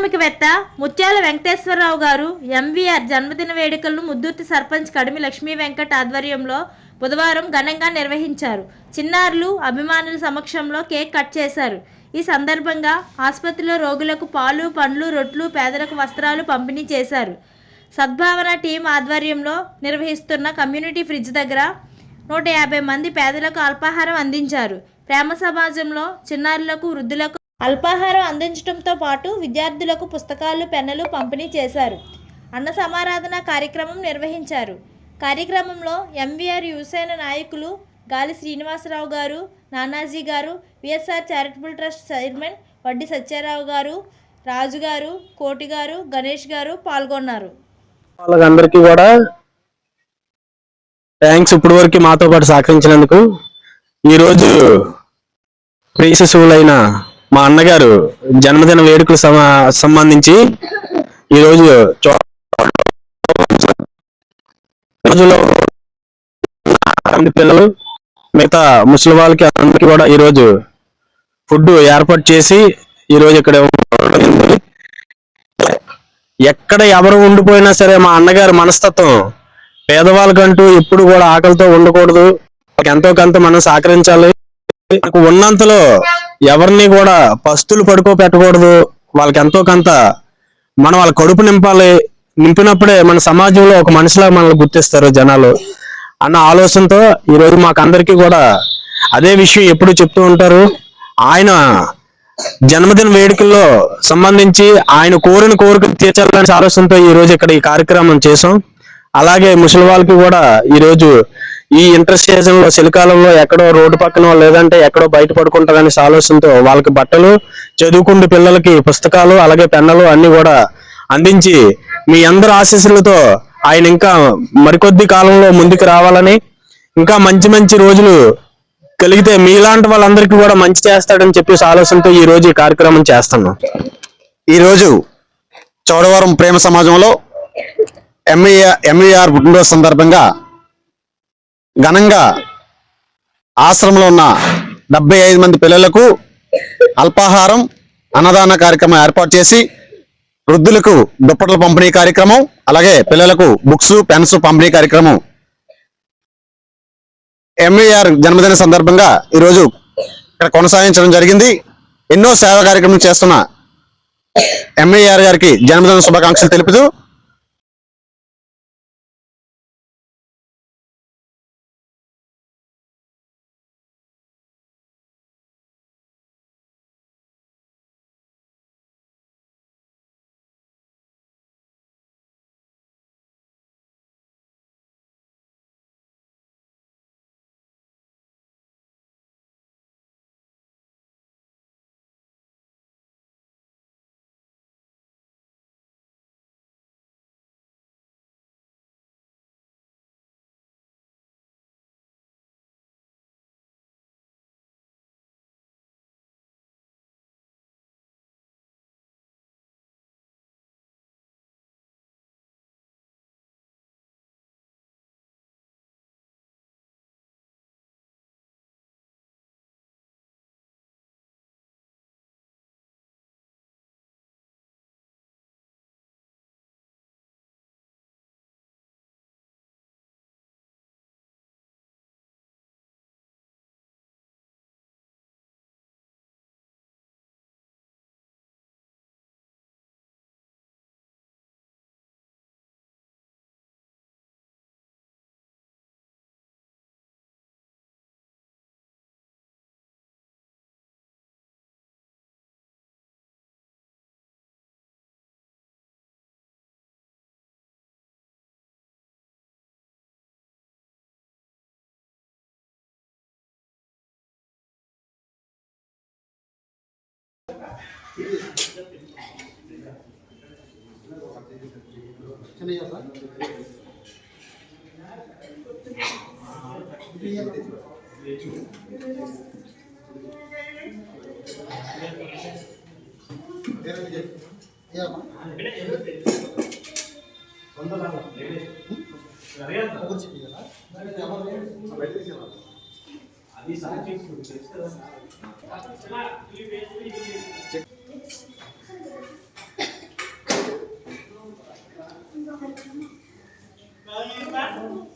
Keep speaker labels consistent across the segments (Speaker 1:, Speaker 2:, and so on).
Speaker 1: పారిశ్రామికవేత్త ముత్యాల వెంకటేశ్వరరావు గారు ఎంవీఆర్ జన్మదిన వేడుకలను ముద్దుర్తి సర్పంచ్ కడిమి లక్ష్మీ వెంకట్ ఆధ్వర్యంలో బుధవారం ఘనంగా నిర్వహించారు. చిన్నారులు అభిమానుల సమక్షంలో కేక్ కట్ చేశారు. ఈ సందర్భంగా ఆసుపత్రిలో రోగులకు పాలు పండ్లు రొట్లు పేదలకు వస్త్రాలు పంపిణీ చేశారు. సద్భావన టీం ఆధ్వర్యంలో నిర్వహిస్తున్న కమ్యూనిటీ ఫ్రిడ్జ్ దగ్గర నూట యాభై మంది పేదలకు అల్పాహారం అందించారు. ప్రేమ సమాజంలో చిన్నారులకు వృద్ధులకు అల్పాహారం అందించడంతో పాటు విద్యార్థులకు పుస్తకాలు పెన్నులు పంపిణీ చేశారు. అన్న సమారాధన కార్యక్రమం నిర్వహించారు. కార్యక్రమంలో ఎంవీఆర్ యువసేన నాయకులు గాలి శ్రీనివాసరావు గారు నానాజీ గారు విఎస్ఆర్ చారిటబుల్ ట్రస్ట్ చైర్మన్ వడ్డీ సత్యారావు గారు రాజు గారు కోటి గారు గణేష్ గారు పాల్గొన్నారు.
Speaker 2: వాళ్ళకందరికీ కూడా థ్యాంక్స్ ఇప్పటి వరకు మాతో పాటు సహకరించినందుకు. ఈరోజు ప్రియ శిశువులైన మా అన్నగారు జన్మదిన వేడుకలు సంబంధించి ఈరోజు చో- రోజులో పిల్లలు మిగతా ముసలి వాళ్ళకి అందరికీ కూడా ఈరోజు ఫుడ్ ఏర్పాటు చేసి ఈరోజు ఇక్కడ ఎక్కడ ఎవరు ఉండిపోయినా సరే మా అన్నగారి మనస్తత్వం పేదవాళ్ళకంటూ ఎప్పుడు కూడా ఆకలితో ఉండకూడదు. ఎంతో కొంత మనం సహకరించాలి. ఉన్నంతలో ఎవరిని కూడా పస్తులు పడుకో పెట్టకూడదు. వాళ్ళకి ఎంతో కొంత మనం వాళ్ళ కడుపు నింపాలి. నింపినప్పుడే మన సమాజంలో ఒక మనిషిలా మనల్ని గుర్తిస్తారు జనాలు. అన్న ఆలోచనతో ఈరోజు మాకు అందరికీ కూడా అదే విషయం ఎప్పుడు చెప్తూ ఉంటారు. ఆయన జన్మదిన వేడుకల్లో సంబంధించి ఆయన కోరిన కోరికలు తీర్చాలనే ఆలోచనతో ఈ రోజు ఇక్కడ ఈ కార్యక్రమం చేసాం అలాగే ముసలి వాళ్ళకి కూడా ఈరోజు ఈ ఇంటర్ సీజన్లో చలికాలంలో ఎక్కడో రోడ్డు పక్కన లేదంటే ఎక్కడో బయట పడుకుంటారనే ఆలోచనతో వాళ్ళకి బట్టలు చదువుకుంటూ పిల్లలకి పుస్తకాలు అలాగే పెన్నులు అన్ని కూడా అందించి మీ అందరి ఆశీస్సులతో ఆయన ఇంకా మరికొద్ది కాలంలో ముందుకు రావాలని ఇంకా మంచి మంచి రోజులు కలిగితే మీలాంటి వాళ్ళందరికీ కూడా మంచి చేస్తాడని చెప్పేసి ఆలోచనతో ఈ రోజు ఈ కార్యక్రమం చేస్తున్నాం.
Speaker 3: ఈరోజు చౌడవరం ప్రేమ సమాజంలో ఎంఈఆర్ ఎంఈఆర్ పుట్టినరోజు సందర్భంగా ఘనంగా ఆశ్రమంలో ఉన్న డెబ్బై ఐదు మంది పిల్లలకు అల్పాహారం అన్నదాన కార్యక్రమం ఏర్పాటు చేసి వృద్ధులకు దుప్పట్ల పంపిణీ కార్యక్రమం అలాగే పిల్లలకు బుక్స్ పెన్స్ పంపిణీ కార్యక్రమం. ఎంఏఆర్ జన్మదిన సందర్భంగా ఈరోజు ఇక్కడ కొనసాగించడం జరిగింది. ఎన్నో సేవా కార్యక్రమం చేస్తున్న ఎంఏఆర్ గారికి జన్మదిన శుభాకాంక్షలు తెలుపుతూ చిన్నయ్య సార్ అది సార్ చేసుకుంటే Kaya ba?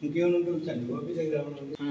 Speaker 4: ఇంకేమైనా ఉంటుందండి గోపి దగ్గర ఏమైనా